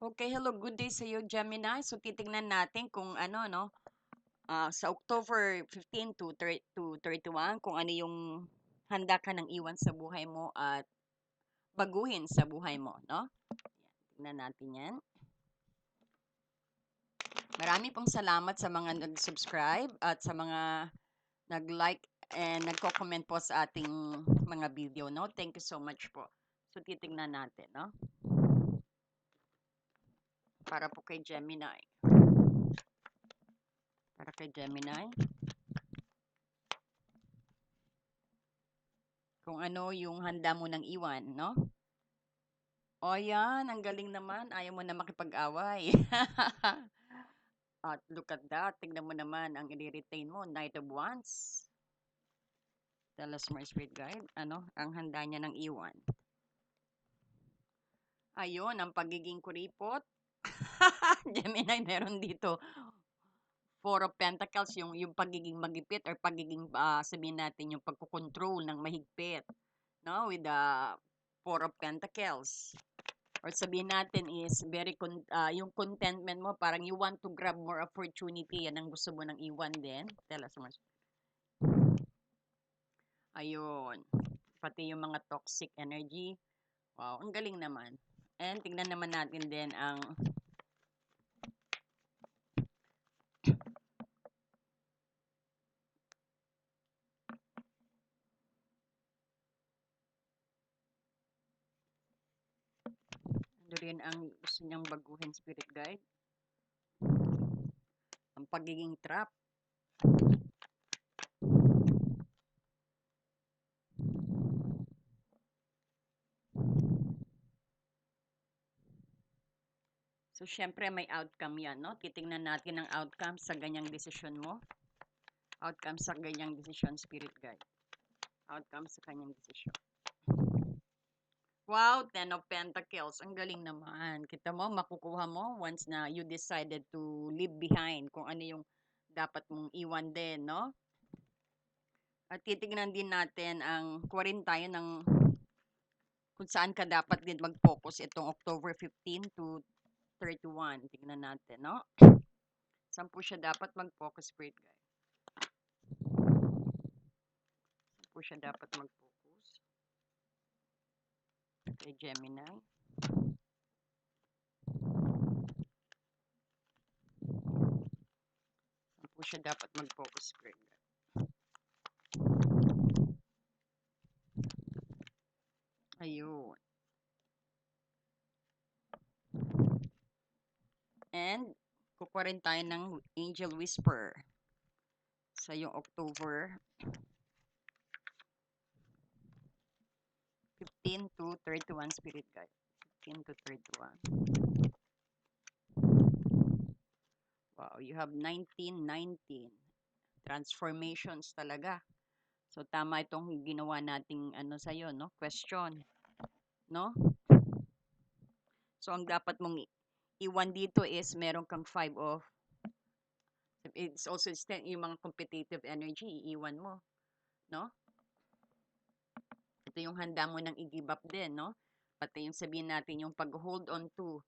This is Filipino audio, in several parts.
Okay, hello, good day sa iyo, Gemini. So, titingnan natin kung ano, no, ah, sa October 15 to, 30 to 31, kung ano yung handa ka ng iwan sa buhay mo at baguhin sa buhay mo, no? Yan, tingnan natin yan. Marami pong salamat sa mga nag-subscribe at sa mga nag-like and nagko-comment po sa ating mga video, no? Thank you so much po. So, titingnan natin, no? Para po kay Gemini. Para kay Gemini. Kung ano yung handa mo ng iwan, no? O yan, ang galing naman. Ayaw mo na makipag-away. At look at that. Tignan mo naman ang i-retain mo. Knight of Wands. Tell us more spirit guide. Ano? Ang handa niya ng iwan. Ayun, ang pagiging kuripot. Gemini, meron dito. Four of Pentacles, yung, yung pagiging magipit or pagiging, ah, sabihin natin, yung pagkukontrol ng mahigpit. No? With the Four of Pentacles. Or sabihin natin is very, con- ah, yung contentment mo, parang you want to grab more opportunity. Yan ang gusto mo ng iwan din. Tell us more. Ayun. Pati yung mga toxic energy. Wow, ang galing naman. And tingnan naman natin din ang ano rin ang gusto niyang baguhin spirit guide. Ang pagiging trap. So, syempre may outcome yan, no? Titingnan natin ang outcome sa ganyang desisyon mo. Outcome sa ganyang desisyon, spirit guide. Outcome sa kanyang desisyon. Wow, Ten of Pentacles. Ang galing naman. Kita mo, makukuha mo once na you decided to leave behind kung ano yung dapat mong iwan din, no? At titignan din natin ang tayo ng kung saan ka dapat din mag-focus itong October 15 to 31. Tignan natin, no? Saan po siya dapat mag-focus, spirit guide? Saan po siya dapat mag-focus? Kay Gemini. Saan po siya dapat mag-focus, spirit guide? Ayun. And, kukuha rin tayo ng Angel Whisper sa yung October 15 to 31 Spirit Guide. 15 to 31. Wow, you have 1919. Transformations talaga. So, tama itong ginawa nating ano sa'yo, no? Question. No? So, ang dapat mong i- iwan dito is meron kang five of it's also yung mga competitive energy, iiwan mo. No? Ito yung handa mo ng i-give up din, no? Pati yung sabihin natin yung pag-hold on to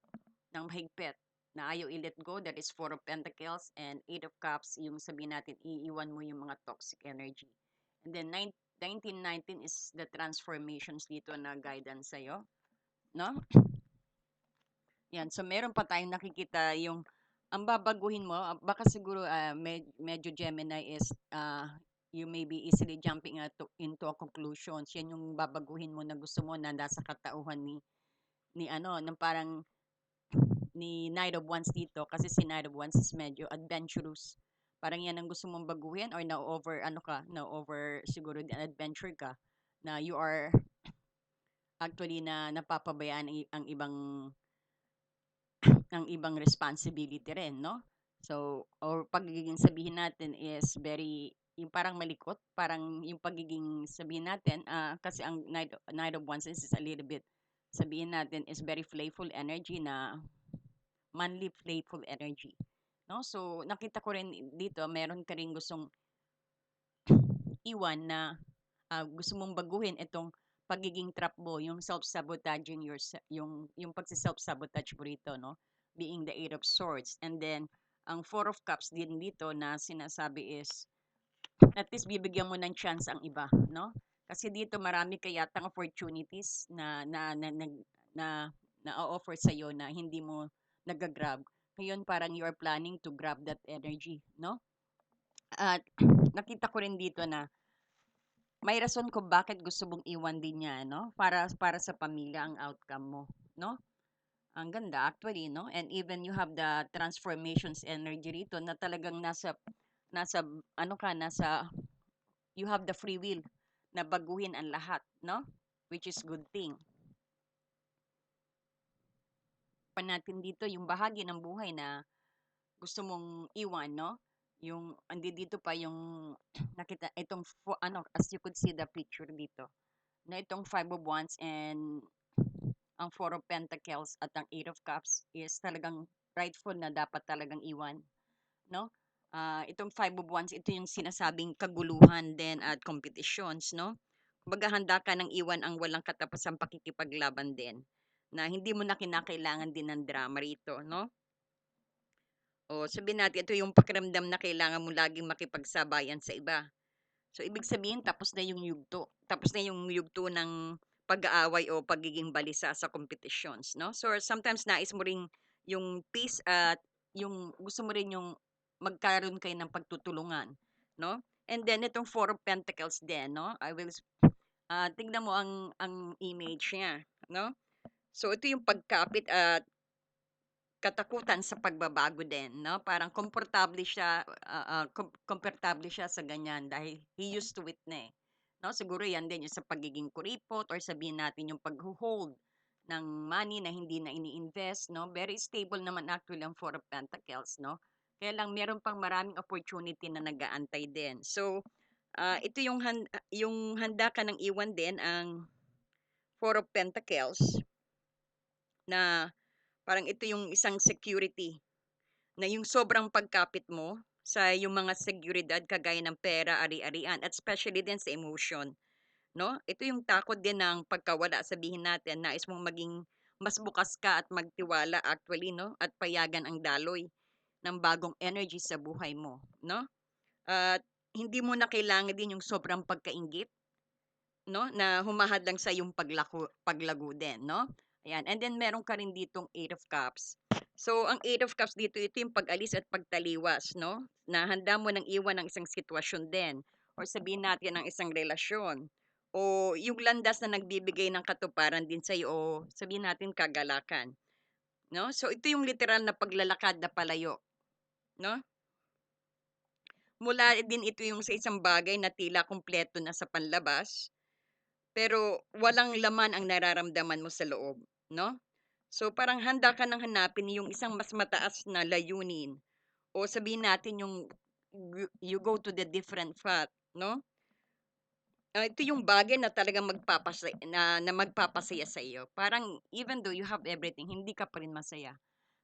ng mahigpit na ayaw i-let go, that is Four of Pentacles and Eight of Cups, yung sabihin natin, iiwan mo yung mga toxic energy. And then, nine- 1919 is the transformations dito na guidance sa'yo. No? Yan. So, meron pa tayong nakikita yung ang babaguhin mo, ah, baka siguro ah, med- medyo Gemini is ah, you may be easily jumping at- into a conclusions. Yan yung babaguhin mo na gusto mo na nasa katauhan ni ni ano, ng parang ni Knight of Wands dito kasi si Knight of Wands is medyo adventurous. Parang yan ang gusto mong baguhin or na-over, ano ka, na-over siguro din adventure ka na you are actually na napapabayaan ang, ang ibang ang ibang responsibility rin, no? So, or pagiging sabihin natin is very, yung parang malikot, parang yung pagiging sabihin natin, ah, kasi ang Knight, Knight of Wands is a little bit, sabihin natin is very playful energy na manly playful energy. No? So, nakita ko rin dito, meron ka rin gustong iwan na ah, gusto mong baguhin itong pagiging trap mo, yung self-sabotaging yung yung pagse-self-sabotage mo rito, no? Being the Eight of Swords. And then, ang Four of Cups din dito na sinasabi is, at least bibigyan mo ng chance ang iba, no? Kasi dito marami ka yatang opportunities na na na na, na, na offer sa iyo na hindi mo nagagrab. Ngayon parang you are planning to grab that energy, no? At nakita ko rin dito na may rason kung bakit gusto mong iwan din niya, no? Para para sa pamilya ang outcome mo, no? Ang ganda actually, no? And even you have the transformations energy rito na talagang nasa nasa ano ka, nasa you have the free will na baguhin ang lahat, no? Which is good thing. Pa dito yung bahagi ng buhay na gusto mong iwan, no? Yung andi dito pa yung nakita itong ano as you could see the picture dito. Na itong Five of Wands and ang Four of Pentacles at ang Eight of Cups is talagang rightful na dapat talagang iwan, no? Ah, itong Five of Wands, ito yung sinasabing kaguluhan din at competitions, no? Kumbaga handa ka ng iwan ang walang katapusang pakikipaglaban din na hindi mo na kinakailangan din ng drama rito, no? O sabihin natin, ito yung pakiramdam na kailangan mo laging makipagsabayan sa iba. So, ibig sabihin, tapos na yung yugto. Tapos na yung yugto ng pag-aaway o pagiging balisa sa competitions, no? So, sometimes nais mo rin yung peace at yung gusto mo rin yung magkaroon kayo ng pagtutulungan, no? And then, itong Four of Pentacles din, no? I will, uh, tignan mo ang, ang image niya, no? So, ito yung pagkapit at katakutan sa pagbabago din, no? Parang komportable siya, uh, uh, kom- komportable siya sa ganyan dahil he used to it na eh. No? Siguro yan din yung sa pagiging kuripot or sabihin natin yung pag-hold ng money na hindi na ini-invest, no? Very stable naman actually ang Four of Pentacles, no? Kaya lang meron pang maraming opportunity na nag-aantay din. So, uh, ito yung, hand, yung handa ka ng iwan din ang Four of Pentacles na Parang ito yung isang security na yung sobrang pagkapit mo sa yung mga seguridad kagaya ng pera, ari-arian at especially din sa emotion. No? Ito yung takot din ng pagkawala, sabihin natin, nais mong maging mas bukas ka at magtiwala actually, no? At payagan ang daloy ng bagong energy sa buhay mo, no? At hindi mo na kailangan din yung sobrang pagkaingit, no? Na humahad lang sa yung paglago, paglago din, no? Ayan. And then, meron ka rin ditong Eight of Cups. So, ang Eight of Cups dito, ito yung pag-alis at pagtaliwas, no? Na handa mo ng iwan ng isang sitwasyon din. Or sabihin natin ng isang relasyon. O yung landas na nagbibigay ng katuparan din sa'yo. O sabihin natin kagalakan. No? So, ito yung literal na paglalakad na palayo. No? Mula din ito yung sa isang bagay na tila kumpleto na sa panlabas, pero walang laman ang nararamdaman mo sa loob no? So parang handa ka nang hanapin yung isang mas mataas na layunin o sabihin natin yung you go to the different path, no? Uh, ito yung bagay na talagang magpapasaya, na, na magpapasaya sa iyo. Parang even though you have everything, hindi ka pa rin masaya.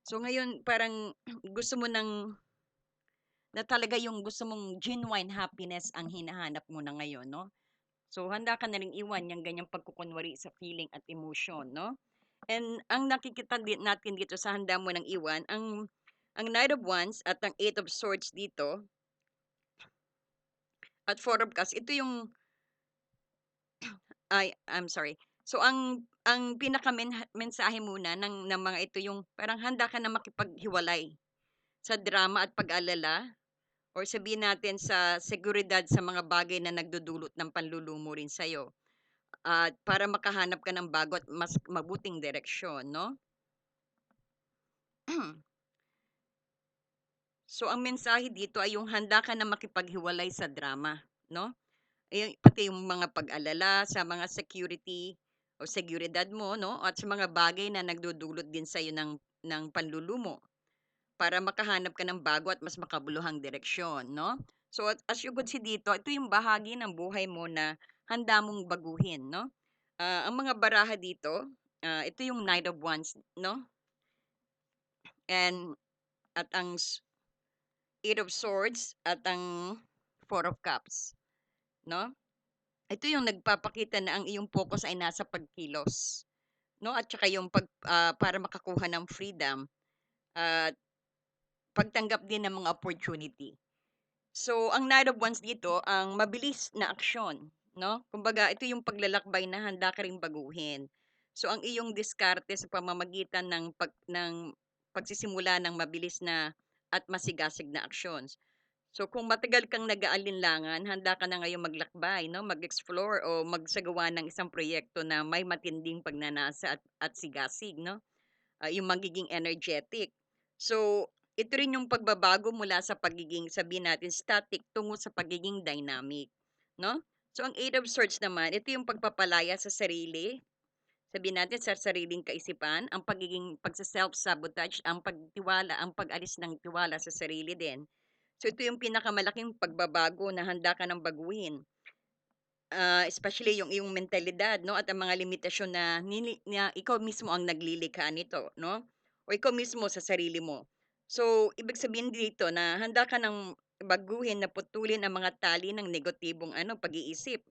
So ngayon parang gusto mo nang na talaga yung gusto mong genuine happiness ang hinahanap mo na ngayon, no? So handa ka na ring iwan yung ganyang pagkukunwari sa feeling at emotion, no? And ang nakikita din natin dito sa handa mo ng iwan, ang ang Knight of Wands at ang Eight of Swords dito at Four of Cups, ito yung ay, I'm sorry. So ang ang pinaka mensahe muna ng, ng mga ito yung parang handa ka na makipaghiwalay sa drama at pag-alala or sabihin natin sa seguridad sa mga bagay na nagdudulot ng panlulumo rin sa'yo at para makahanap ka ng bago at mas mabuting direksyon, no? so, ang mensahe dito ay yung handa ka na makipaghiwalay sa drama, no? Ay, pati yung mga pag-alala sa mga security o seguridad mo, no? At sa mga bagay na nagdudulot din sa iyo ng, ng panlulumo para makahanap ka ng bago at mas makabuluhang direksyon, no? So, as you could see dito, ito yung bahagi ng buhay mo na handa mong baguhin, no? Uh, ang mga baraha dito, uh, ito yung Knight of Wands, no? And at ang Eight of Swords at ang Four of Cups, no? ito yung nagpapakita na ang iyong focus ay nasa pagkilos, 'no? At saka yung pag ah, para makakuha ng freedom at pagtanggap din ng mga opportunity. So, ang Knight of Wands dito, ang mabilis na aksyon, 'no? Kumbaga, ito yung paglalakbay na handa ka ring baguhin. So, ang iyong diskarte sa pamamagitan ng pag ng pagsisimula ng mabilis na at masigasig na actions. So, kung matagal kang nag-aalinlangan, handa ka na ngayong maglakbay, 'no? Mag-explore o magsagawa ng isang proyekto na may matinding pagnanasa at, at sigasig, 'no? Ah, yung magiging energetic. So, ito rin yung pagbabago mula sa pagiging, sabihin natin, static tungo sa pagiging dynamic, no? So, ang Eight of Swords naman, ito yung pagpapalaya sa sarili, sabihin natin sa sariling kaisipan, ang pagiging pagsa-self-sabotage, ang pagtiwala, ang pag-alis ng tiwala sa sarili din. So, ito yung pinakamalaking pagbabago na handa ka ng baguhin. Ah, especially yung iyong mentalidad 'no, at ang mga limitasyon na nini na ikaw mismo ang naglilikha nito 'no, o ikaw mismo sa sarili mo. So, ibig sabihin dito na handa ka ng baguhin na putulin ang mga tali ng negatibong ano, pag-iisip.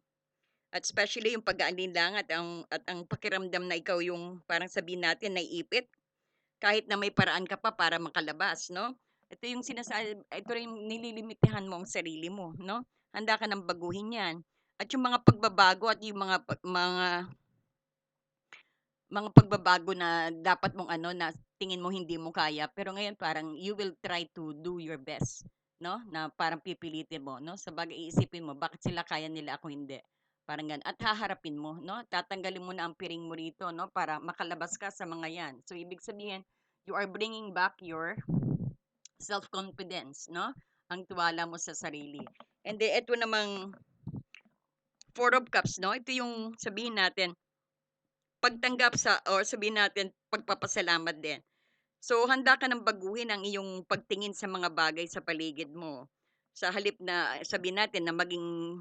At especially yung pag-aalinlangan at ang at ang pakiramdam na ikaw yung parang sabihin natin naiipit, kahit na may paraan ka pa para makalabas 'no. Ito yung sinasabi ito yung nililimitahan mo ang sarili mo 'no, handa ka ng baguhin 'yan. At yung mga pagbabago at yung mga mga mga pagbabago na dapat mong ano, na tingin mo hindi mo kaya, pero ngayon parang you will try to do your best, 'no, na parang pipilitin mo 'no, sabagay iisipin mo, "Bakit sila kaya nila, ako hindi?" Parang gano'n at haharapin mo 'no, tatanggalin mo na ang piring mo rito 'no, para makalabas ka sa mga 'yan. So, ibig sabihin, you are bringing back your self-confidence 'no, ang tiwala mo sa sarili. And then eto namang Four of Cups 'no, ito yung sabihin natin, pagtanggap sa or sabihin natin pagpapasalamat din. So, handa ka ng baguhin ang iyong pagtingin sa mga bagay sa paligid mo. Sa halip na sabihin natin na maging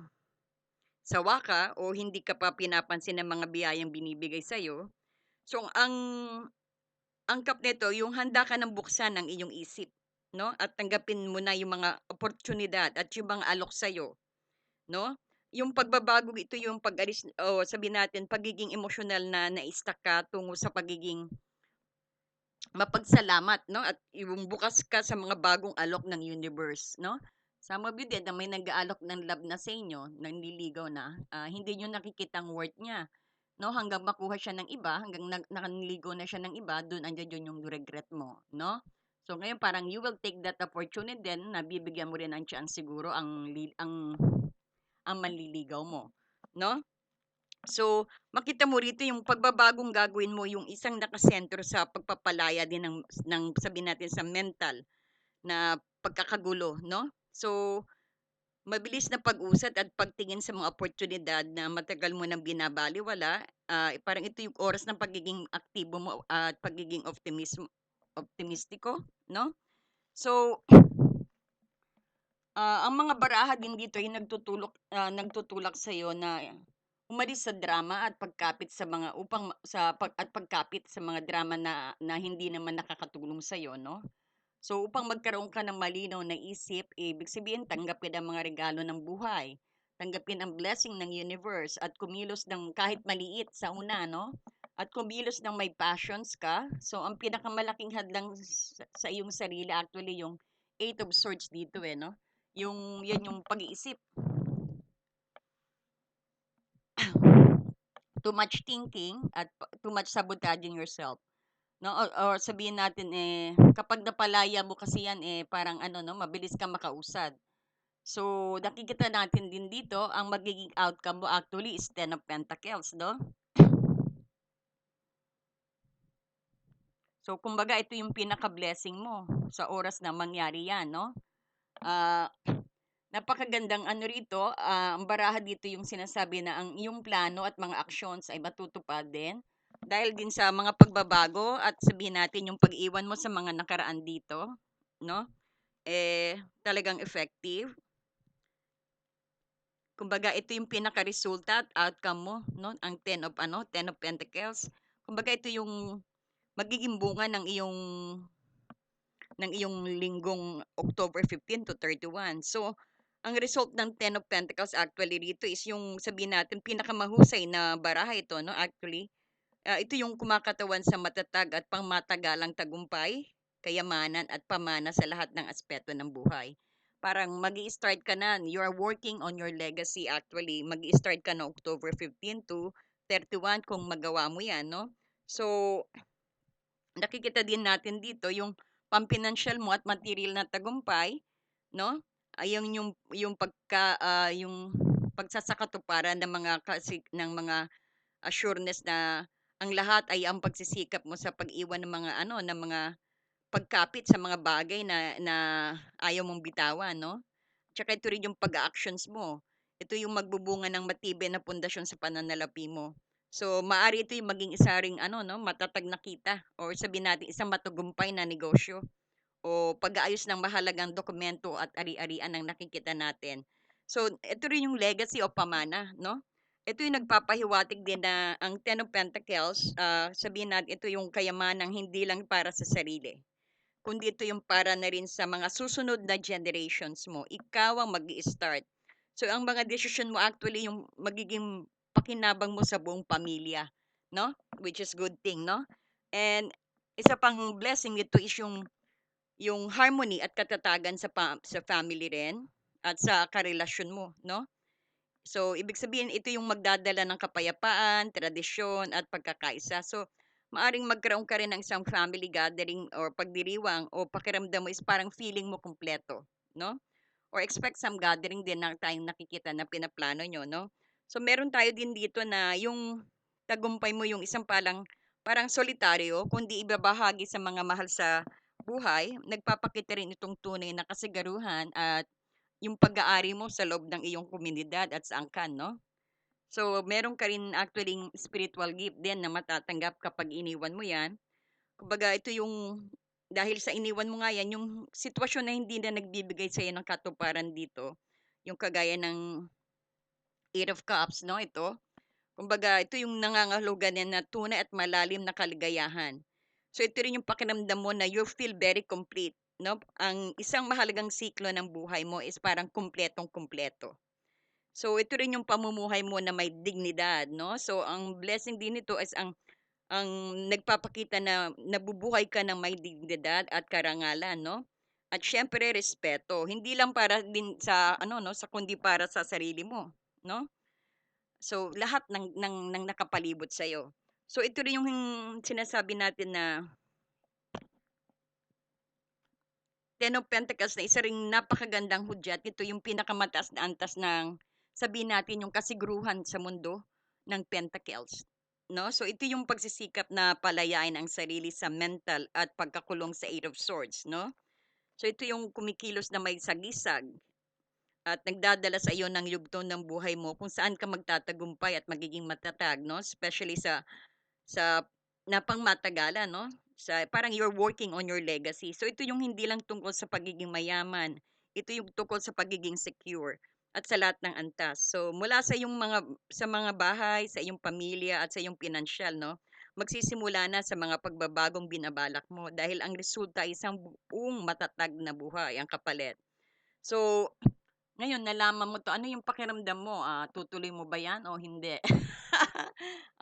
sawa ka o hindi ka pa pinapansin ng mga biyayang binibigay sa'yo. So, ang ang cup nito, yung handa ka ng buksan ang iyong isip, 'no? At tanggapin mo na yung mga oportunidad at yung mga alok sa'yo, 'no? Yung pagbabago ito yung pag-alis o sabihin natin pagiging emosyonal na na-stuck ka tungo sa pagiging mapagsalamat 'no, at yung bukas ka sa mga bagong alok ng universe 'no. Some of you din na may nag-aalok ng love na sa inyo, nanliligaw na, ah, hindi niyo nakikita ang worth niya 'no, hanggang makuha siya ng iba, hanggang nag nanligaw na siya ng iba, dun andiyan yung regret mo 'no. So ngayon parang you will take that opportunity din na bibigyan mo rin ng chance siguro ang ang ang manliligaw mo 'no. So, makita mo rito yung pagbabagong gagawin mo, yung isang nakasentro sa pagpapalaya din ng ng sabihin natin sa mental na pagkakagulo 'no. So, mabilis na pag-usad at pagtingin sa mga oportunidad na matagal mo ng binabalewala, ah, parang ito yung oras ng pagiging aktibo mo at pagiging optimism optimistiko 'no. So ah, ang mga baraha din dito ay ah, nagtutulak sa'yo na umalis sa drama at pagkapit sa mga upang sa pag at pagkapit sa mga drama na na hindi naman nakakatulong sa'yo 'no. So, upang magkaroon ka ng malinaw na isip, ibig sabihin tanggapin ang mga regalo ng buhay, tanggapin ang blessing ng universe at kumilos ng kahit maliit sa una 'no, at kumilos ng may passions ka. So, ang pinakamalaking hadlang sa sa iyong sarili actually yung Eight of Swords dito, eh, 'no, yung 'yan yung pag-iisip. Too much thinking at too much sabotaging yourself, 'no, or or sabihin natin, eh, kapag napalaya mo kasi 'yan, eh, parang ano 'no, mabilis kang makausad. So, nakikita natin din dito ang magiging outcome mo actually is Ten of Pentacles 'no. So, kumbaga ito yung pinaka-blessing mo sa oras na mangyari 'yan 'no. Ah, napakagandang ano rito, ah, ang baraha dito yung sinasabi na ang iyong plano at mga actions ay matutupad din dahil din sa mga pagbabago at sabihin natin yung pag-iwan mo sa mga nakaraan dito 'no, eh, talagang effective. Kumbaga ito yung pinakaresulta at outcome mo 'no, ang Ten of ano, Ten of Pentacles. Kumbaga ito yung magiging bunga ng iyong ng iyong linggong October 15 to 31. So, ang result ng Ten of Pentacles actually rito is yung sabihin natin pinakamahusay na baraha ito, no? Actually, ah, ito yung kumakatawan sa matatag at pangmatagalang tagumpay, kayamanan at pamana sa lahat ng aspeto ng buhay. Parang mag start ka na, you are working on your legacy actually. mag start ka na October 15 to 31 kung magawa mo yan, no? So, nakikita din natin dito yung pampinansyal mo at material na tagumpay, no? Ayun yung yung pagka ah, yung pagsasakatuparan ng mga kasi ng mga assuredness na ang lahat ay ang pagsisikap mo sa pag-iwan ng mga ano ng mga pagkapit sa mga bagay na na ayaw mong bitawan, no? Tsaka ito rin yung pag-actions mo. Ito yung magbubunga ng matibay na pundasyon sa pananalapi mo. So, maari ito yung maging isa ring ano, no, matatag na kita or sabihin natin isang matagumpay na negosyo o pag-aayos ng mahalagang dokumento at ari-arian ang nakikita natin. So, ito rin yung legacy o pamana, no? Ito yung nagpapahiwatig din na ang Ten of Pentacles, ah, sabihin natin ito yung kayamanang hindi lang para sa sarili, kundi ito yung para na rin sa mga susunod na generations mo. Ikaw ang mag start So, ang mga decision mo actually yung magiging pakinabang mo sa buong pamilya, no? Which is good thing, no? And isa pang blessing nito is yung yung harmony at katatagan sa pa sa family rin at sa karelasyon mo, no? So, ibig sabihin ito yung magdadala ng kapayapaan, tradisyon at pagkakaisa. So, maaring magkaroon ka rin ng isang family gathering or pagdiriwang o pakiramdam mo is parang feeling mo kumpleto, no? Or expect some gathering din na tayong nakikita na pinaplano nyo, no? So, meron tayo din dito na yung tagumpay mo yung isang palang parang solitaryo, kundi ibabahagi sa mga mahal sa buhay, nagpapakita rin itong tunay na kasigaruhan at yung pag-aari mo sa loob ng iyong komunidad at sa angkan, no? So, meron ka rin actually spiritual gift din na matatanggap kapag iniwan mo yan. Kumbaga, ito yung, dahil sa iniwan mo nga yan, yung sitwasyon na hindi na nagbibigay sa'yo ng katuparan dito, yung kagaya ng Eight of Cups, no? Ito. Kumbaga, ito yung nangangahulugan na tunay at malalim na kaligayahan. So ito rin yung pakiramdam mo na you feel very complete, no? Ang isang mahalagang siklo ng buhay mo is parang kumpletong-kumpleto. So ito rin yung pamumuhay mo na may dignidad, no? So ang blessing din nito is ang ang nagpapakita na nabubuhay ka ng may dignidad at karangalan, no? At syempre respeto, hindi lang para din sa ano no, sa kundi para sa sarili mo, no? So lahat ng ng, ng nakapalibot sa iyo. So ito rin yung sinasabi natin na Ten of Pentacles na isa ring napakagandang hudyat. Ito yung pinakamataas na antas ng sabihin natin yung kasiguruhan sa mundo ng Pentacles. No? So ito yung pagsisikap na palayain ang sarili sa mental at pagkakulong sa Eight of Swords, no? So ito yung kumikilos na may sagisag at nagdadala sa iyo ng yugto ng buhay mo kung saan ka magtatagumpay at magiging matatag, no? Especially sa sa napangmatagalan, no? Sa parang you're working on your legacy. So ito yung hindi lang tungkol sa pagiging mayaman. Ito yung tungkol sa pagiging secure at sa lahat ng antas. So mula sa yung mga sa mga bahay, sa iyong pamilya at sa iyong pinansyal, no? Magsisimula na sa mga pagbabagong binabalak mo dahil ang resulta ay isang buong matatag na buhay ang kapalit. So, ngayon nalaman mo 'to, ano yung pakiramdam mo, ah, tutuloy mo ba 'yan o hindi?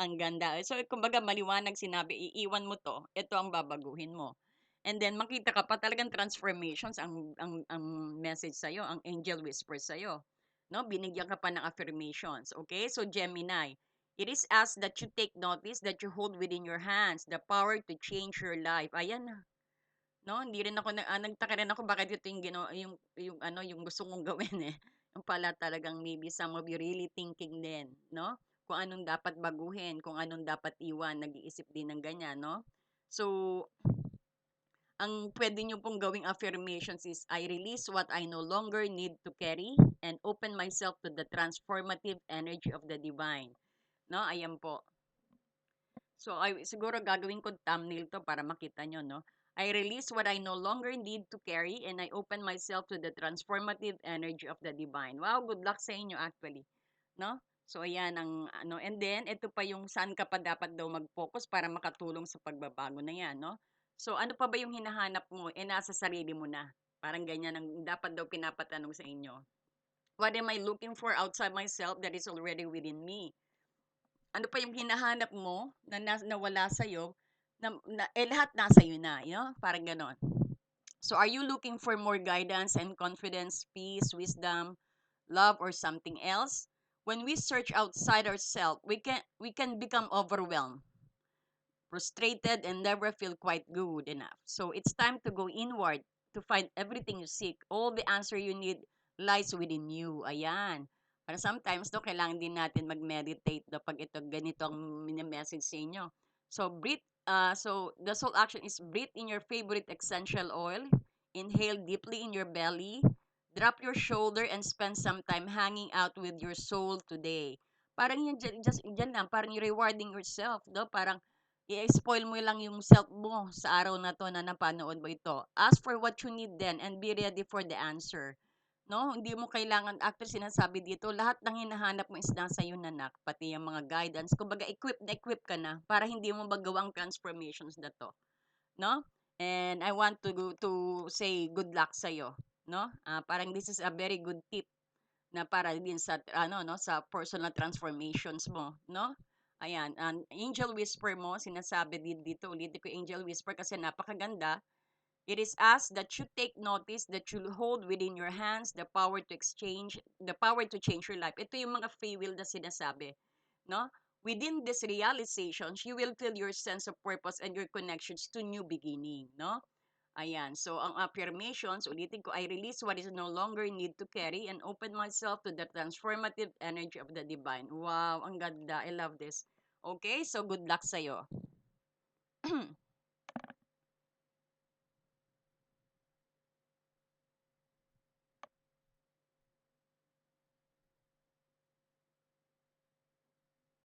Ang ganda. So, kumbaga maliwanag sinabi, iiwan mo 'to, ito ang babaguhin mo. And then makita ka pa talagang transformations ang ang ang message sa'yo, ang angel whisper sa'yo, 'no? Binigyan ka pa ng affirmations, okay? So, Gemini, it is asked that you take notice that you hold within your hands the power to change your life. Ayan, 'No, hindi rin ako na ah, nagtaka rin ako bakit ito yung ginawa yung yung ano, yung gusto kong gawin, eh. Yung pala talagang maybe some of you really thinking din, 'no? Kung anong dapat baguhin, kung anong dapat iwan, nag-iisip din ng ganyan, 'no? So, ang pwede niyo pong gawing affirmations is, I release what I no longer need to carry and open myself to the transformative energy of the divine. 'No, ayan po. So, ay siguro gagawin ko thumbnail 'to para makita niyo, 'no? I release what I no longer need to carry and I open myself to the transformative energy of the divine. Wow, good luck sa inyo actually, no? So ayan ang ano and then ito pa yung saan ka pa dapat daw mag-focus para makatulong sa pagbabago na 'yan, no? So ano pa ba yung hinahanap mo? Eh nasa sarili mo na. Parang ganyan ang dapat daw pinapatanong sa inyo. What am I looking for outside myself that is already within me? Ano pa yung hinahanap mo na nawala sa'yo na na eh, lahat nasa iyo na, you know, parang gano'n. So, are you looking for more guidance and confidence, peace, wisdom, love, or something else? When we search outside ourselves, we can we can become overwhelmed, frustrated, and never feel quite good enough. So, it's time to go inward to find everything you seek. All the answer you need lies within you. Ayan. Para sometimes, no, kailangan din natin mag-meditate no, pag ito, ganito ang message sa inyo. So, breathe, uh, so the soul action is breathe in your favorite essential oil, inhale deeply in your belly, drop your shoulder, and spend some time hanging out with your soul today. Parang yun, just, dyan lang, parang rewarding yourself, no? Parang, i-spoil mo lang yung self mo sa araw na to na napanood mo ito. Ask for what you need then and be ready for the answer. No? Hindi mo kailangan, actually sinasabi dito, lahat ng hinahanap mo is nasa iyo nanak, pati yung mga guidance. Kumbaga, equip na equip ka na para hindi mo magawa ang transformations na to. No? And I want to to say good luck sa iyo, no? Uh, parang this is a very good tip na para din sa ano no sa personal transformations mo, no? Ayan, ang angel whisper mo, sinasabi din dito, ulitin ko angel whisper kasi napakaganda. It is us that you take notice that you hold within your hands the power to exchange, the power to change your life. Ito yung mga free will na sinasabi, no? Within these realizations, you will feel your sense of purpose and your connections to new beginning, no? Ayan. So, ang affirmations, ulitin ko, I release what is no longer need to carry and open myself to the transformative energy of the divine. Wow, ang ganda. I love this. Okay, so good luck sa'yo.